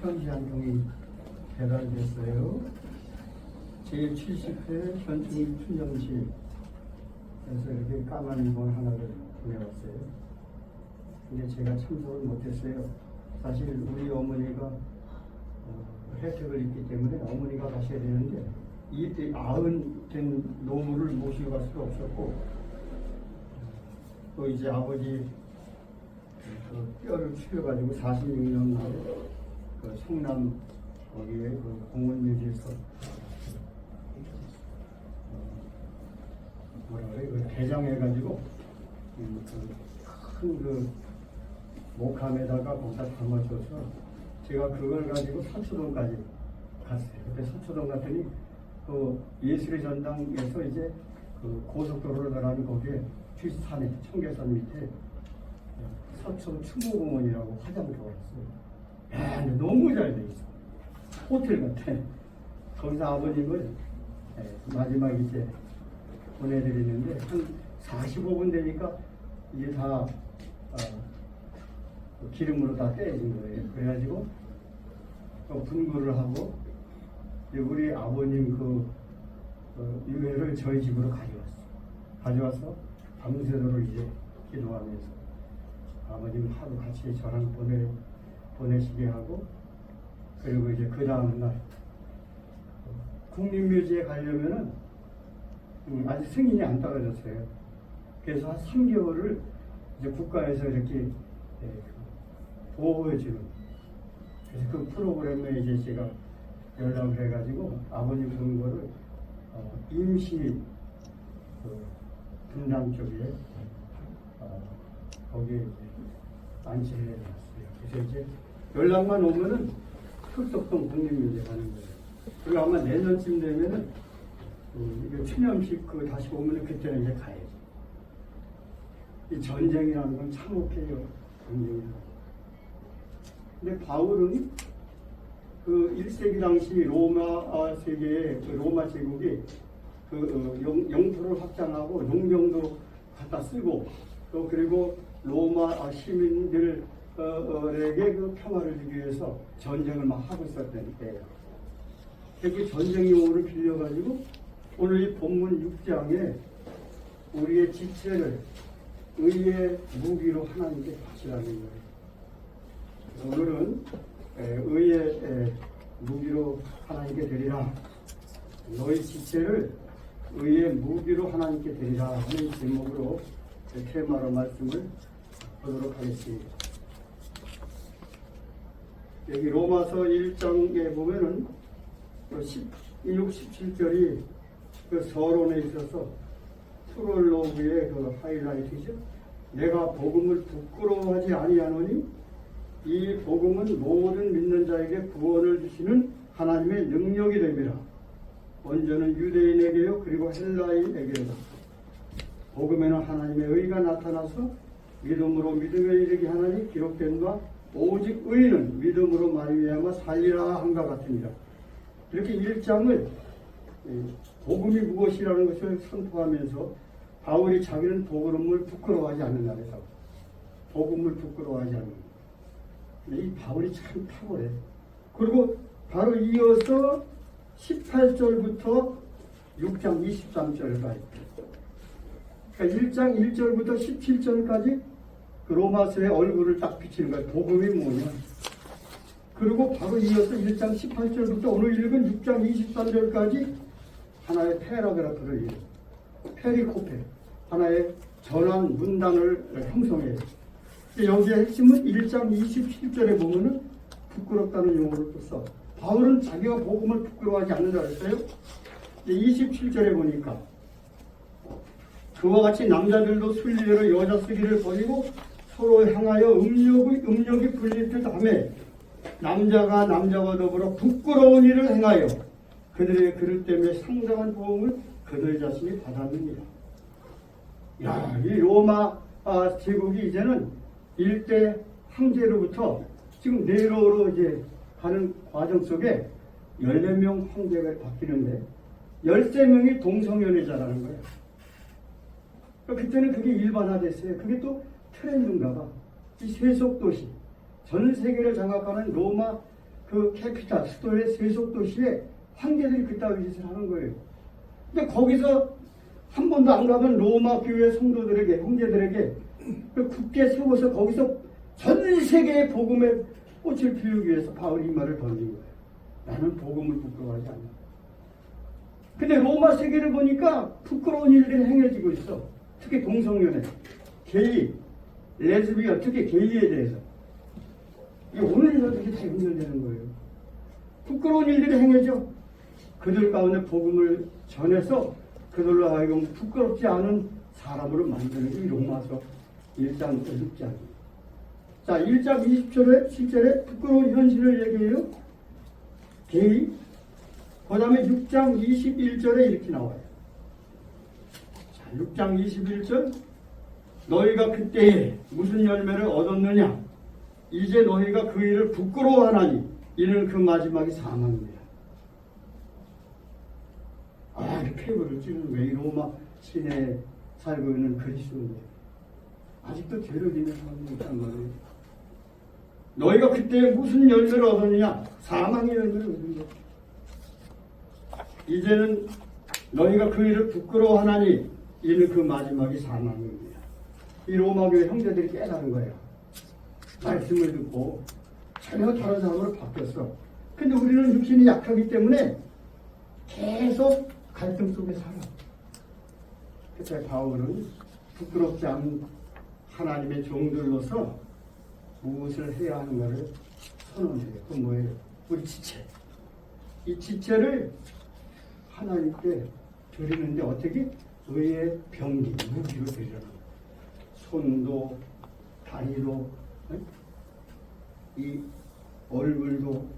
편지 한 통이 배달됐어요. 제70회 현충 춘정시 그래서 이렇게 까만 리본 하나를 보내왔어요. 근데 제가 참석을 못했어요. 사실 우리 어머니가 어, 혜택을 입기 때문에 어머니가 가셔야 되는데 이때 아흔 된 노무를 모시고 갈 수가 없었고 또 이제 아버지 그 뼈를 추려가지고 46년 만에 그 성남 거기에 그 공원묘지에서 어, 뭐라 그래 그 대장해가지고 음, 큰그 목함에다가 거기다 담아줘서 제가 그걸 가지고 서초동까지 갔어요. 그때 서초동 갔더니 그 예술의 전당에서 이제 그 고속도로를 나가는 거기에 뒷산에 청계산 밑에 서초 추모공원이라고 화장을 좋아했어요. 야, 근데 너무 잘 돼 있어. 호텔 같아. 거기서 아버님을 예, 마지막 이제 보내드리는데 한 45분 되니까 이게 다 어, 그 기름으로 다 떼진 거예요. 그래가지고 또 분구를 하고 이제 우리 아버님 그 어, 유해를 저희 집으로 가져왔어. 가져와서 밤새도록 이제 기도하면서 아버님 하루 같이 저랑 보내 보내시게 하고 그리고 이제 그 다음 날 국립묘지에 가려면은 음, 아직 승인이 안 떨어졌어요. 그래서 한 3개월을 이제 국가에서 이렇게 예, 보호해주는 그래서 그 프로그램에 이제 제가 연락을 해가지고 아버님 본 거를 어, 임시 그 분당 쪽에 어, 거기에 안치를 해놨어요. 그래서 이제 연락만 오면은 흑석동 국립묘지 가는 거예요. 그리고 아마 내년쯤 되면은 음, 추념식 그 다시 오면은 그때는 이제 가야지. 이 전쟁이라는 건 참혹해요. 근데 바울은 그 1세기 당시 로마 아, 세계의 그 로마 제국이 그 어, 영, 영토를 확장하고 농경도 갖다 쓰고 또 그리고 로마 아, 시민들 에게 그 평화를 주기 위해서 전쟁을 막 하고 있었던 때예요. 그 전쟁 용어를 빌려가지고 오늘 이 본문 6장에 우리의 지체를 의의 무기로 하나님께 바치라는 거예요. 오늘은 에, 의의 에, 무기로 하나님께 드리라. 너희 지체를 의의 무기로 하나님께 드리라 하는 제목으로 테마로 말씀을 보도록 하겠습니다. 여기 로마서 1장에 보면은 16, 17절이 그 서론에 있어서 프롤로그의 그 하이라이트죠. 내가 복음을 부끄러워하지 아니하노니 이 복음은 모든 믿는 자에게 구원을 주시는 하나님의 능력이 됨이라. 먼저는 유대인에게요 그리고 헬라인에게로다. 복음에는 하나님의 의가 나타나서 믿음으로 믿음에 이르게 하나니 기록된 바 오직 의는 믿음으로 말미암아 살리라 한가 같으니라. 이렇게 일장을 복음이 무엇이라는 것을 선포하면서 바울이 자기는 복음을 부끄러워하지 않는다 그래서 복음을 부끄러워하지 않는다. 이 바울이 참 탁월해. 그리고 바로 이어서 18절부터 6장 23절까지. 그러니까 1장 1절부터 17절까지 그 로마서의 얼굴을 딱 비치는 거야. 복음이 뭐냐. 그리고 바로 이어서 1장 18절부터 오늘 읽은 6장 23절까지 하나의 패러그래프를 이어 페리코페, 하나의 전환 문단을 형성해요. 여기에 핵심은 1장 27절에 보면은 부끄럽다는 용어를 또 써. 바울은 자기가 복음을 부끄러워하지 않는다 그랬어요. 27절에 보니까 그와 같이 남자들도 순리대로 여자 쓰기를 버리고 서로 향하여 음욕이, 음욕이 불릴 듯 하며 남자가 남자와 더불어 부끄러운 일을 행하여 그들의 그릇 때문에 상당한 보험을 그들 자신이 받았느니라. 야, 이 로마 아, 제국이 이제는 일대 황제로부터 지금 네로로 이제 가는 과정 속에 14명 황제가 바뀌는데 13명이 동성연애자라는 거예요. 그때는 그게 일반화됐어요. 그게 또 트렌드인가 봐. 이 세속도시, 전 세계를 장악하는 로마 그 캐피탈 수도의 세속 도시에 황제들이 그따위 짓을 하는 거예요. 근데 거기서 한 번도 안 가본 로마 교회 성도들에게 형제들에게 그 굳게 세워서 거기서 전 세계의 복음의 꽃을 피우기 위해서 바울이 이 말을 던진 거예요. 나는 복음을 부끄러워하지 않아. 근데 로마 세계를 보니까 부끄러운 일들이 행해지고 있어. 특히 동성연애, 게이, 레즈비언, 특히 게이에 대해서. 이게 오늘날 그게 다 연결되는 거예요. 부끄러운 일들이 행해져. 그들 가운데 복음을 전해서 그들로 하여금 부끄럽지 않은 사람으로 만드는 게 로마서 1장 6장. 자, 1장 20절에 실절에 부끄러운 현실을 얘기해요. 게이. 그 다음에 6장 21절에 이렇게 나와요. 자, 6장 21절. 너희가 그때에 무슨 열매를 얻었느냐? 이제 너희가 그 일을 부끄러워하나니 이는 그 마지막이 사망입니다. 아, 이 폐부를 찌는 왜 로마 시내에 살고 있는 그리스도인데 아직도 죄를 지는 사람이 있단 말이에요. 너희가 그때 무슨 열매를 얻었느냐? 사망의 열매를 얻은 거. 이제는 너희가 그 일을 부끄러워하나니 이는 그 마지막이 사망입니다. 이 로마 교회 형제들이 깨달은 거예요. 말씀을 듣고 전혀 다른 사람으로 바뀌었어. 근데 우리는 육신이 약하기 때문에 계속 갈등 속에 살아. 그때 바울은 부끄럽지 않은 하나님의 종들로서 무엇을 해야 하는 가를 선언해요. 그 뭐예요? 우리 지체. 이 지체를 하나님께 드리는데 어떻게? 의의 병기, 무기로 드리라는 거예요. 손도, 다리도, 응? 이 얼굴도,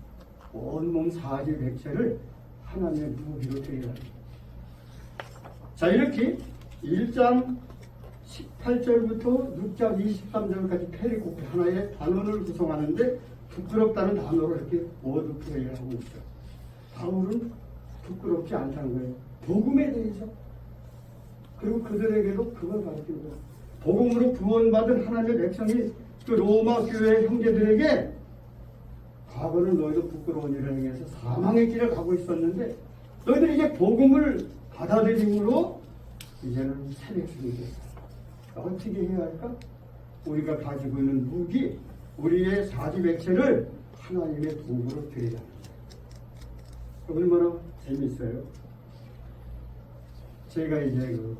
온몸 사지 백체를 하나님의 무기로 거예요. 자, 이렇게 1장 18절부터 6장 23절까지 페리코프 하나의 단원을 구성하는데 부끄럽다는 단어로 이렇게 모두 플레이를 하고 있어요. 바울은 부끄럽지 않다는 거예요. 복음에 대해서. 그리고 그들에게도 그걸 가르치는 거예요. 복음으로 구원받은 하나님의 백성이 그 로마 교회 형제들에게 과거는 너희도 부끄러운 일을 행해서 사망의 길을 가고 있었는데 너희들이 이제 복음을 받아들임으로 이제는 새 백성이 됐다. 어떻게 해야 할까? 우리가 가지고 있는 무기, 우리의 사지 백체를 하나님의 도구로 드리자. 얼마나 재밌어요. 제가 이제 그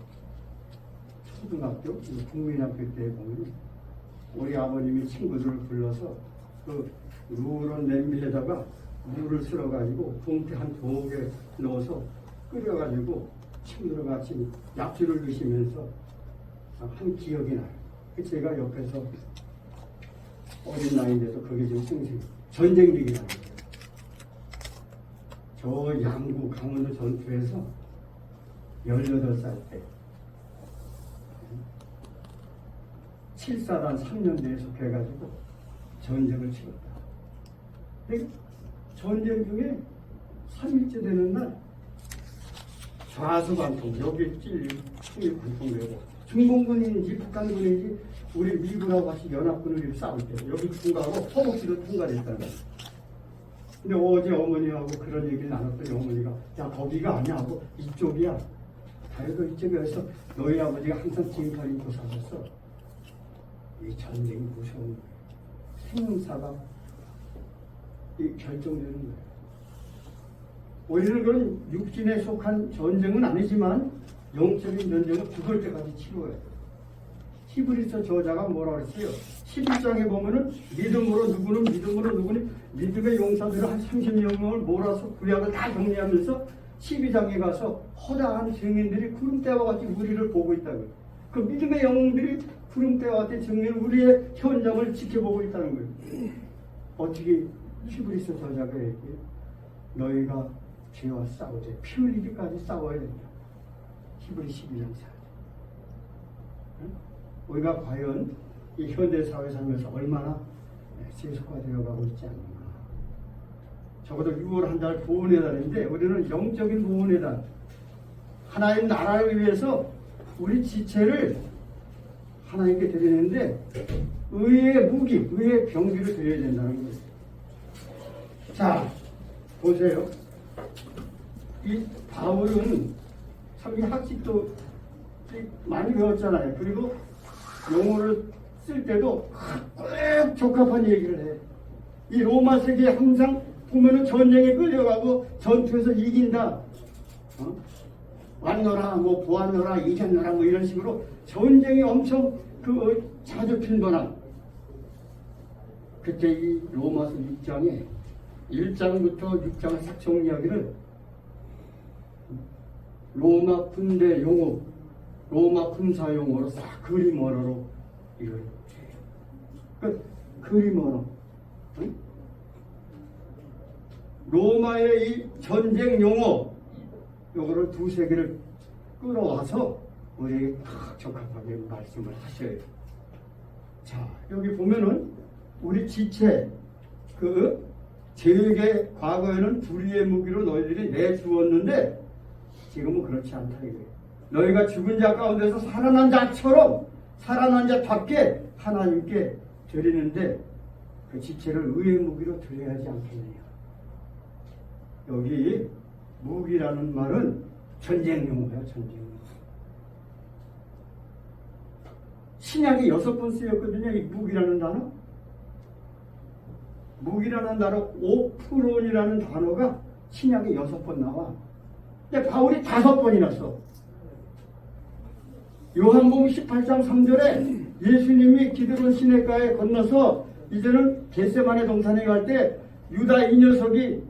초등학교, 그 국민학교 때 보면 우리 아버님이 친구들을 불러서 그 누런 냄비에다가 물을 쓸어가지고 봉투 한두개 넣어서 끓여가지고 친구들과 같이 약주를 드시면서 한 기억이 나요. 그 제가 옆에서 어린 나이인데도 그게 좀 생생. 전쟁 얘기라는 거예요. 저 양구 강원도 전투에서 18살 때 7사단 3년대에 속해가지고 전쟁을 치렀다. 근데 전쟁 중에 3일째 되는 날 좌수 관통 여기 찔리고 총이 관통되고 중공군인지 북한군인지 우리 미국하고 같이 연합군을 싸울 때 여기 통과하고 허벅지도 통과됐다는 거야. 근데 어제 어머니하고 그런 얘기를 나눴더니 어머니가 야 거기가 아니야 하고 이쪽이야. 다리도 이쪽이어서 너희 아버지가 항상 징팔 입고 사셨어. 이 전쟁이 무서운. 생사가 이 결정되는 거예요. 우리는 그런 육신에 속한 전쟁은 아니지만 영적인 전쟁은 죽을 때까지 치러야 돼요. 히브리서 저자가 뭐라 그랬어요? 11장에 보면은 믿음으로 누구는 믿음으로 누구는 믿음의 용사들을 한 30명을 몰아서 구약을 다 정리하면서 12장에 가서 허다한 증인들이 구름대와 같이 우리를 보고 있다고요. 그 믿음의 영웅들이 구름대와 같은 증인 우리의 현장을 지켜보고 있다는 거예요. 어떻게 히브리서 저자가 얘기해요? 너희가 죄와 싸우되 피 흘리기까지 싸워야 된다. 히브리 12장 4절. 우리가 과연 이 현대 사회 살면서 얼마나 세속화되어 가고 있지 않는가. 적어도 6월 한 달 보훈의 달인데 우리는 영적인 보훈의 달. 하나님 나라를 위해서 우리 지체를 하나님께 드리는데 의의 무기, 의의 병기를 드려야 된다는 거예요. 자, 보세요. 이 바울은 참 이 학식도 많이 배웠잖아요. 그리고 용어를 쓸 때도 꼭 적합한 얘기를 해. 이 로마 세계에 항상 보면은 전쟁에 끌려가고 전투에서 이긴다. 어? 왔노라, 뭐 보았노라, 이겼노라, 뭐 이런 식으로 전쟁이 엄청 그 어, 자주 빈번한 그때 이 로마서 6장에 1장부터 6장 삭종 이야기를 로마 군대 용어, 로마 군사 용어로 싹 그림 언어로 이걸. 그 그림 언어. 응? 로마의 이 전쟁 용어 요거를 두세 개를 끌어와서 우리에게 딱 적합하게 말씀을 하셔요. 자, 여기 보면은 우리 지체 그 제게 과거에는 불의의 무기로 너희들이 내주었는데 지금은 그렇지 않다 이거예요. 너희가 죽은 자 가운데서 살아난 자처럼 살아난 자답게 하나님께 드리는데 그 지체를 의의 무기로 드려야 하지 않겠느냐. 여기 무기라는 말은 전쟁 용어야 전쟁 용어. 신약이 여섯 번 쓰였거든요. 이 무기라는 단어. 무기라는 단어, 오프론이라는 단어가 신약에 여섯 번 나와. 근데 바울이 다섯 번이나 써. 요한복음 18장 3절에 예수님이 기드론 시내가에 건너서 이제는 겟세만의 동산에 갈 때 유다 이 녀석이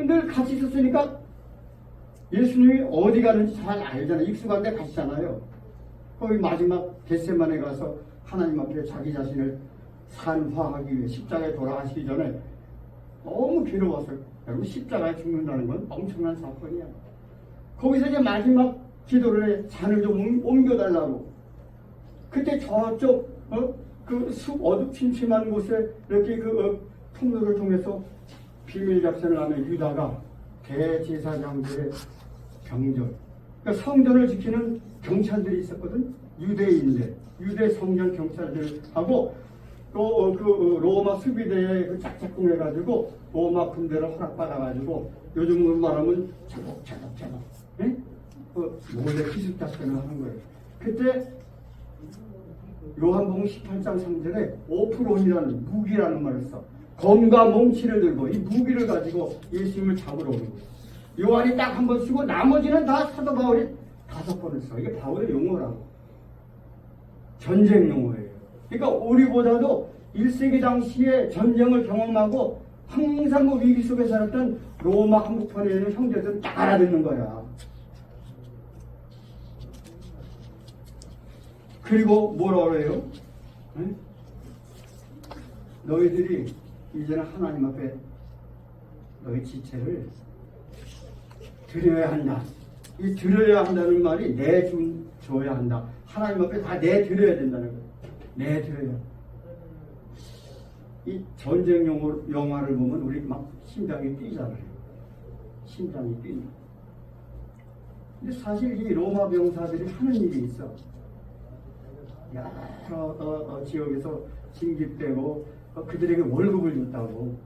근데 같이 있었으니까 예수님이 어디 가는지 잘 알잖아요. 익숙한데 가시잖아요. 거기 마지막 겟세만에 가서 하나님 앞에 자기 자신을 산화하기 위해 십자가에 돌아가시기 전에 너무 괴로웠어요. 여러분 십자가에 죽는다는 건 엄청난 사건이야. 거기서 이제 마지막 기도를 해 잔을 좀 옮- 옮겨달라고. 그때 저쪽 어? 그숲 어둑침침한 곳에 이렇게 그 어, 통로를 통해서 비밀 작전을 하는 유다가 대제사장들의 병전. 그러니까 성전을 지키는 경찰들이 있었거든. 유대인들, 유대 성전 경찰들하고 또 그 로마 수비대에 그 짝짝꿍 해가지고 로마 군대를 허락받아가지고 요즘으로 말하면 자독자독자독 예? 그 몰래 기습 작전을 하는 거예요. 그때 요한복음 18장 3절에 오프론이라는 무기라는 말을 써. 검과 몽치를 들고 이 무기를 가지고 예수님을 잡으러 오는 거예요. 요한이 딱 한 번 쓰고 나머지는 다 사도 바울이 다섯 번을 써. 이게 바울의 용어라고. 전쟁 용어예요. 그러니까 우리보다도 1세기 당시에 전쟁을 경험하고 항상 그 위기 속에 살았던 로마 한복판에 있는 형제들은 딱 알아듣는 거야. 그리고 뭐라 그래요? 응? 너희들이 이제는 하나님 앞에 너희 지체를 드려야 한다. 이 드려야 한다는 말이 내준 줘야 한다. 하나님 앞에 다 내드려야 된다는 거예요. 내드려야. 이 전쟁 영화, 영화를 보면 우리 막 심장이 뛰잖아요. 심장이 뛴다. 근데 사실 이 로마 병사들이 하는 일이 있어. 여러 어, 어, 지역에서 징집되고 어, 그들에게 월급을 줬다고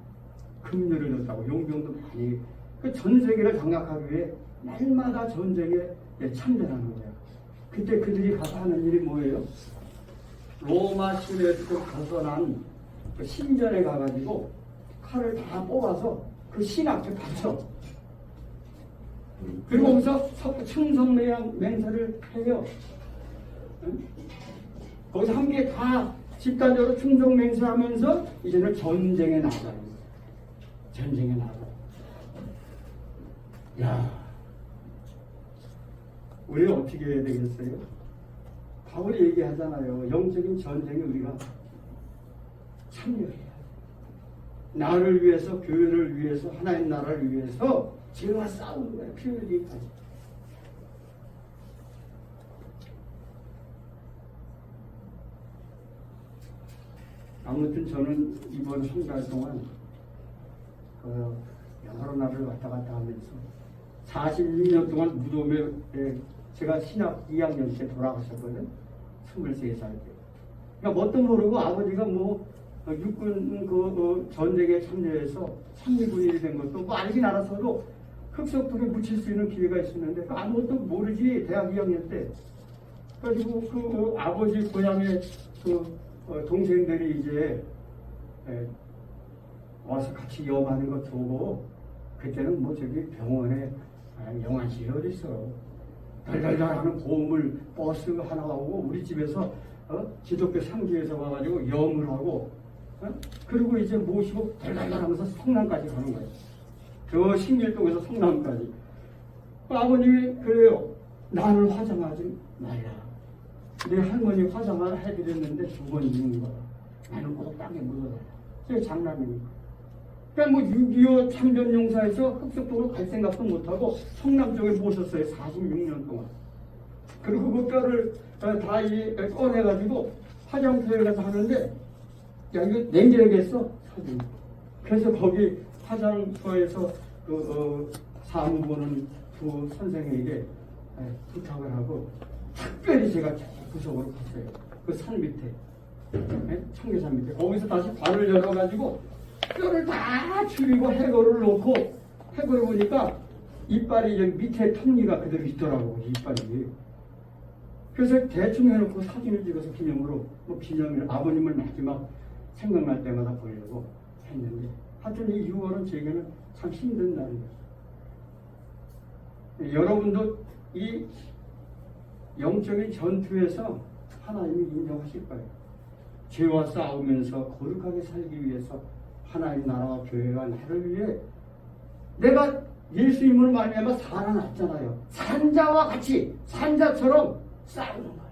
금류를 줬다고 용병도 많이 그 전 세계를 장악하기 위해 날마다 전쟁에 예, 참전하는 거야. 그때 그들이 가서 하는 일이 뭐예요? 로마 시내에서 벗어난 그 신전에 가가지고 칼을 다 뽑아서 그 신 앞에 바쳐. 그리고 거기서 충성맹 맹세를 해요. 응? 거기서 함께 다 집단적으로 충성 맹세하면서 이제는 전쟁에 나가요. 전쟁에 나가. 야, 우리가 어떻게 해야 되겠어요? 바울이 얘기하잖아요. 영적인 전쟁에 우리가 참여해야 돼. 나를 위해서, 교회를 위해서, 하나님 나라를 위해서 죄와 싸우는. 피 흘리기까지. 아무튼 저는 이번 한 달 동안 그 여러 나라를 왔다 갔다 하면서 46년 동안 무덤에 예, 제가 신학 2학년 때 돌아가셨거든. 23살 때. 그러니까 뭣도 모르고 아버지가 뭐 어, 육군 그 어, 전쟁에 참여해서 상위군인이 된 것도 뭐 알긴 알아서도 흑석돌에 묻힐 수 있는 기회가 있었는데 그 아무것도 모르지 대학 2학년 때 그래가지고 그 어, 아버지 고향의 그 어, 동생들이 이제 에, 와서 같이 염하는 것 보고 그때는 뭐 저기 병원에 아, 영안실이 어디 있어 달달달 하는 보험을 버스 하나 오고 우리 집에서 어? 기독교 상주에서 와가지고 염을 하고 어? 그리고 이제 모시고 달달달 하면서 성남까지 가는 거예요 저 신길동에서 성남까지 아버님이 그래요 나는 화장하지 말라 내 할머니 화장을 해드렸는데 두번 죽는 거야 나는 꼭 땅에 묻어라 제 장남이니까 그러니까 뭐 6.25 참전 용사에서 흑석도로 갈 생각도 못하고 성남 쪽에 모셨어요. 46년 동안. 그리고 그 뼈를 어, 다 이- 꺼내가지고 화장터에 가서 하는데 야 이거 냉정하겠어 사진. 그래서 거기 화장터에서 그 어, 사무 보는 두 선생에게 에, 부탁을 하고 특별히 제가 저 구석으로 갔어요. 그 산 밑에. 네? 청계산 밑에 거기서 다시 발을 열어가지고 뼈를 다 줄이고 해골을 놓고 해골을 보니까 이빨이 여기 밑에 톱니가 그대로 있더라고 이빨이 그래서 대충 해놓고 사진을 찍어서 기념으로 뭐 기념일 아버님을 마지막 생각날 때마다 보려고 했는데 하여튼 이 6월은 제게는 참 힘든 날이에요 여러분도 이 영적인 전투에서 하나님이 인정하실 거예요 죄와 싸우면서 거룩하게 살기 위해서 하나님 나라와 교회가 나를 위해 내가 예수님으로 말미암아 살아났잖아요. 산자와 같이 산자처럼 싸우는 거예요.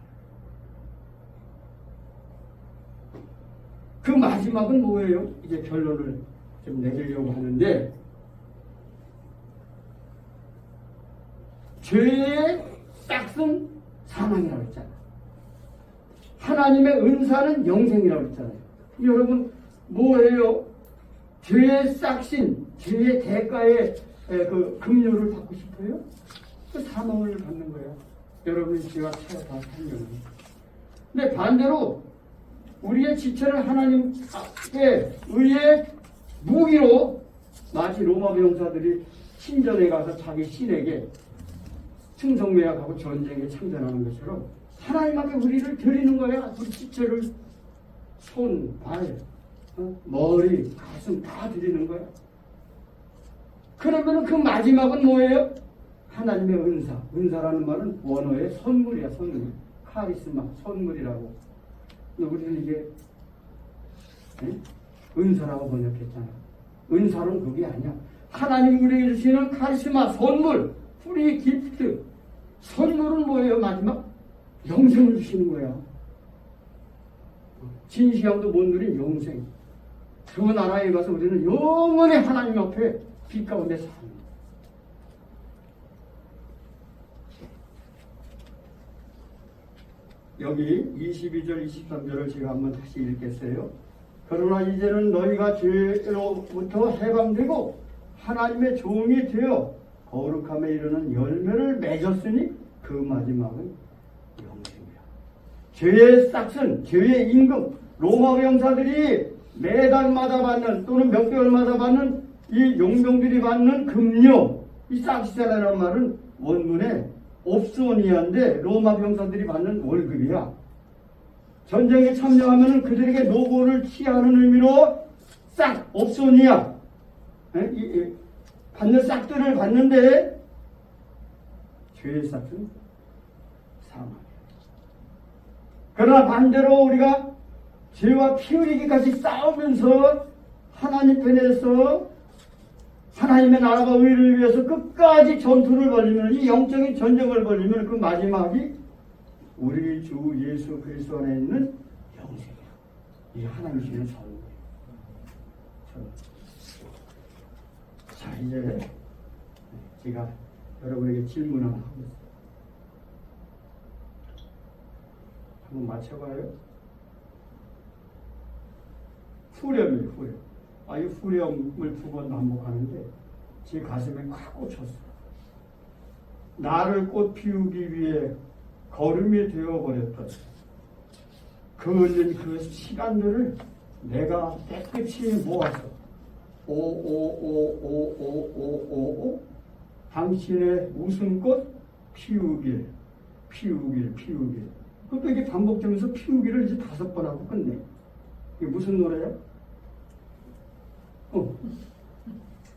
그 마지막은 뭐예요? 이제 결론을 좀 내리려고 하는데 죄의 싹은 사망이라고 했잖아요. 하나님의 은사는 영생이라고 했잖아요. 여러분 뭐예요? 죄의 싹신, 죄의 대가의 에, 그 급료를 받고 싶어요? 그 사망을 받는 거예요. 여러분이 죄와 차가 살려면. 근데 반대로 우리의 지체를 하나님의 의의 무기로 마치 로마 병사들이 신전에 가서 자기 신에게 충성매약하고 전쟁에 참전하는 것처럼 하나님 앞에 우리를 드리는 거야. 우리 지체를 손, 발, 어? 머리, 가슴 다 드리는 거야. 그러면 그 마지막은 뭐예요? 하나님의 은사. 은사라는 말은 원어의 선물이야, 선물. 카리스마, 선물이라고. 근데 우리는 이게 에? 은사라고 번역했잖아. 은사는 그게 아니야. 하나님 우리에게 주시는 카리스마, 선물, 프리 기프트. 선물은 뭐예요, 마지막? 영생을 주시는 거야. 진시황도 못 누린 영생. 그 나라에 가서 우리는 영원히 하나님 앞에 빛 가운데 거예요. 여기 22절, 23절을 제가 한번 다시 읽겠어요. 그러나 이제는 너희가 죄로부터 해방되고 하나님의 종이 되어 거룩함에 이르는 열매를 맺었으니 그 마지막은 영생이야. 죄의 싹슨, 죄의 임금, 로마 병사들이 매달마다 받는 또는 몇 개월마다 받는 이 용병들이 받는 금료, 이 싹시자라는 말은 원문에 옵소니아인데 로마 병사들이 받는 월급이야. 전쟁에 참여하면 그들에게 노고를 취하는 의미로 싹 옵소니아 받는 싹들을 받는데 죄의 싹은 사망이야. 그러나 반대로 우리가 죄와 피 흘리기까지 싸우면서 하나님 편에서 하나님의 나라가 의를 위해서 끝까지 전투를 벌리면 이 영적인 전쟁을 벌리면 그 마지막이 우리 주 예수 그리스도 안에 있는 영생이야. 이 하나님 주는 선물이에요. 자 이제 제가 여러분에게 질문 하나 하겠습니다. 한번 맞춰봐요. 후렴이에요, 후렴. 아, 이 후렴을 두 번 반복하는데 제 가슴에 꽉 꽂혔어. 나를 꽃 피우기 위해 걸음이 되어버렸던 그, 그 시간들을 내가 깨끗이 모아서 오오오오오오오오 당신의 웃음꽃 피우길 피우길 피우길 그것도 이게 반복되면서 피우기를 이제 다섯 번 하고 끝내 이게 무슨 노래야? 어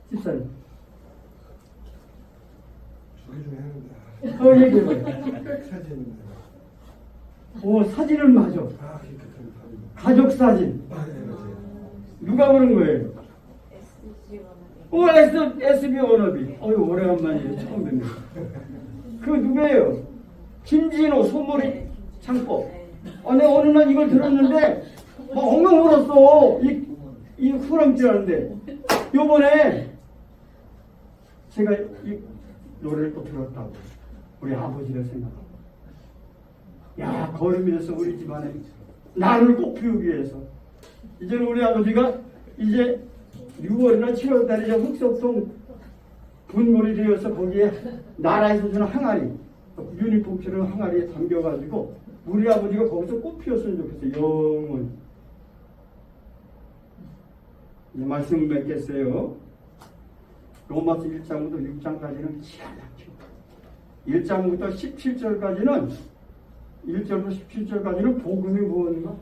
집사님 두개 중에 하는데 어 얘기해봐요 사진인데 어 사진을 마저 아 사진 가족 사진 아 네, 누가 그런 거예요? 오, S, SB 워너비. 어유 오래간만이에요. 처음 듣네. 그 누구예요? 김진호, 소머리 창법. 어, 내가 어느 날 이걸 들었는데, 막 엉엉 울었어. 이, 이 후렴지라는데. 요번에, 제가 이 노래를 또 들었다고. 우리 아버지를 생각하고. 야, 걸음이어서 우리 집안에 나를 꼭 피우기 위해서. 이제는 우리 아버지가 이제 6월이나 7월 달에 이제 흑석동 분골이 되어서 거기에 나라에서 주는 항아리, 유니폼처럼 항아리에 담겨가지고 우리 아버지가 거기서 꽃 피웠으면 좋겠어요. 영원. 이제 말씀 맺겠어요. 로마서 1장부터 6장까지는 기가 막히고 1장부터 17절까지는 1절부터 17절까지는 복음이 무엇인가?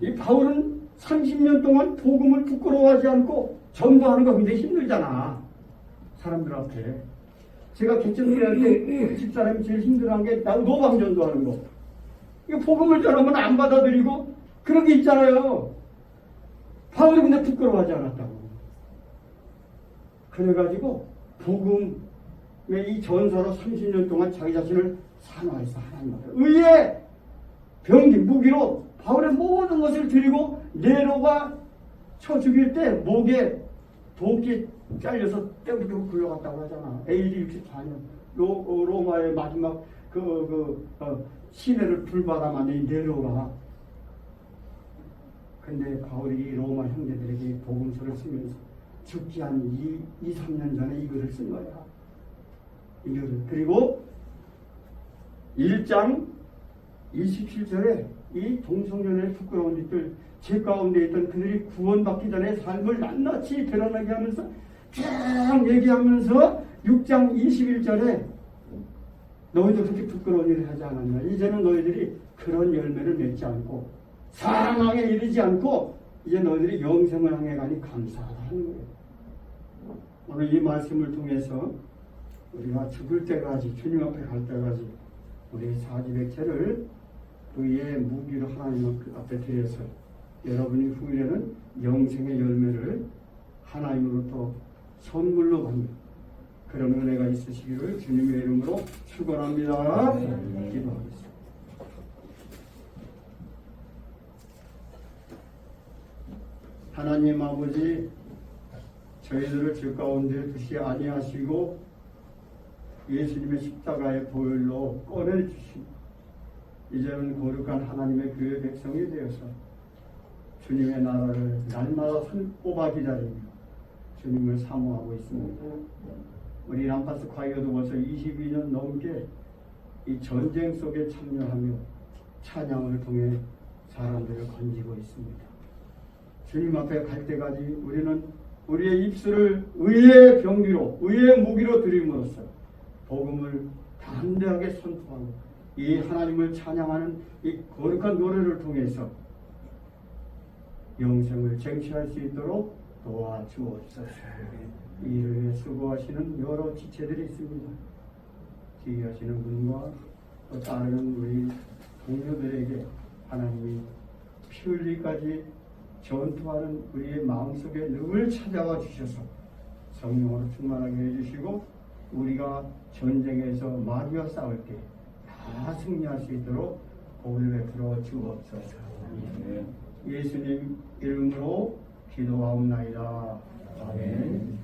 이 바울은 30년 동안 복음을 부끄러워하지 않고 전도하는 거 굉장히 힘들잖아. 사람들 앞에. 제가 개천교회 때 집사람이 제일 힘들어한 게나 노방 전도하는 거. 이거 복음을 전하면 안 받아들이고 그런 게 있잖아요. 바울이 근데 부끄러워하지 않았다고. 그래가지고 복음의 이 전사로 30년 동안 자기 자신을 산화해서 하나님 앞에 의의 병기 무기로 바울의 모든 것을 드리고 네로가 쳐 죽일 때 목에 도끼 잘려서 떼부리고 굴러갔다고 하잖아. AD 64년 로, 어, 로마의 마지막 그, 그 어, 시내를 불바다 만든 네로가 근데 바울이 로마 형제들에게 복음서를 쓰면서 죽기 한 2, 2 3년 전에 이거를 쓴 거야. 이거를. 그리고 1장 27절에 이 동성연의 부끄러운 일들 제 가운데 있던 그들이 구원받기 전에 삶을 낱낱이 드러나게 하면서 쭉 얘기하면서 6장 21절에 너희도 그렇게 부끄러운 일을 하지 않았냐. 이제는 너희들이 그런 열매를 맺지 않고 사랑하게 이르지 않고 이제 너희들이 영생을 향해 가니 감사하다 하는 거예요. 오늘 이 말씀을 통해서 우리가 죽을 때까지 주님 앞에 갈 때까지 우리 사지백체를 그의 무기로 하나님 앞에 드려서 여러분이 후일에는 영생의 열매를 하나님으로부터 선물로 받는 그런 은혜가 있으시기를 주님의 이름으로 축원합니다. 기도하겠습니다. 하나님 아버지 저희들을 주 가운데 두시 아니하시고 예수님의 십자가의 보혈로 꺼내주시고 이제는 거룩한 하나님의 교회 백성이 되어서 주님의 나라를 날마다 손꼽아 기다리며 주님을 사모하고 있습니다. 우리 람파스 과이어도 벌써 22년 넘게 이 전쟁 속에 참여하며 찬양을 통해 사람들을 건지고 있습니다. 주님 앞에 갈 때까지 우리는 우리의 입술을 의의 병기로, 의의 무기로 드림으로써 복음을 담대하게 선포하고 이 하나님을 찬양하는 이 거룩한 노래를 통해서 영생을 쟁취할 수 있도록 도와주옵소서. 이 일을 위해 수고하시는 여러 지체들이 있습니다. 지휘하시는 분과 또 따르는 우리 동료들에게 하나님이 피 흘리까지 전투하는 우리의 마음속에 늘 찾아와 주셔서 성령으로 충만하게 해주시고 우리가 전쟁에서 마귀와 싸울 때 다 승리할 수 있도록 복을 베풀어 주옵소서. 예수님 이름으로 기도하옵나이다. 아멘.